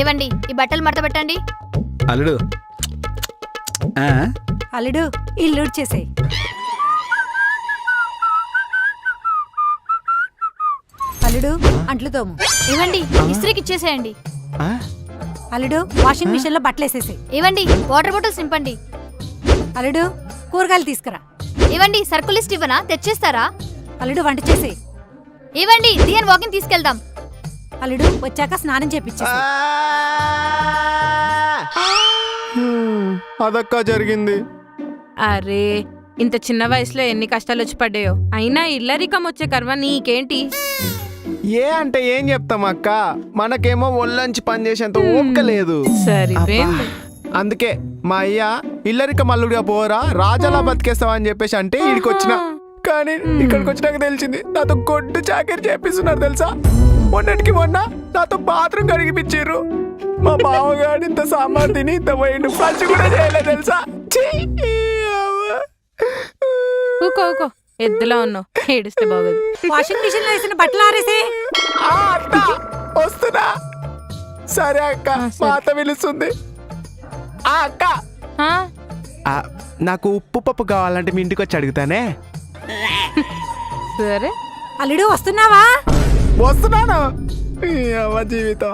ఏవండి ఈ బట్టలు మడత పెట్టండి. అల్లుడు. ఆ, అల్లుడు ఇల్లు చేసేయి. అల్లుడు అంట్లు తోము. ఇవ్వండి ఇస్త్రీకి ఇచ్చేసేయండి. ఆ, అల్లుడు వాషింగ్ మిషన్లో బట్టలు వేసేసి ఇవ్వండి వాటర్ బాటిల్స్ నింపండి. అల్లుడు కూరగాయలు తీసుకురా. ఇవ్వండి సర్కుల్ లిస్ట్ ఇవ్వనా? తెచ్చేస్తారా? అల్లుడు వంట చేసేయి. ఇవ్వండి దియన్ వాకింగ్ తీసుకెళ్దాం. అల్లుడు వచ్చాక స్నానం అదక్క జరిగింది. అరే ఇంత చిన్న వయసులో ఎన్ని కష్టాలు వచ్చి పడ్డాయో. అయినా ఇల్లరికం వచ్చే కర్మ నీకేంటి? ఏ అంటే ఏం చెప్తాం అక్క? మనకేమో ఒళ్ళంచి పని చేసేంత ఓపిక లేదు. సరిపోయింది. అందుకే మా అయ్య ఇల్లరిక మల్లుడిగా పోరా రాజాలా బతికేస్తావా అని చెప్పేసి అంటే ఇక్కడికి వచ్చిన కానీ ఇక్కడికి వచ్చినాక తెలిసింది నాతో గొడ్డు చాకరీ చేపిస్తున్నారు తెలుసా? మొన్నటికి మొన్న నాతో బాత్రూమ్ కడిగిపించారు మా బావగాడు ఇంత సాంబార్ తిని ఇంత పోయిండు. పంచి కూడా చేయలేదు తెలుసా. ఊకో ఊకో. ఎద్దులా ఉన్నావు. ఏడిస్తే బాగోదు. వాషింగ్ మిషన్లో వేసిన బట్టలు ఆరేసి. ఆ, అత్త! వస్తున్నా. సరే అక్క. మా అత్త పిలుస్తుంది. ఆ అక్క! ఆ? ఆ, నాకు ఉప్పు పప్పు కావాలంటే మీ ఇంటికి వచ్చి అడుగుతానే? సరే. అల్లుడు వస్తున్నావా? వస్తున్నాను. ఈ జీవితం.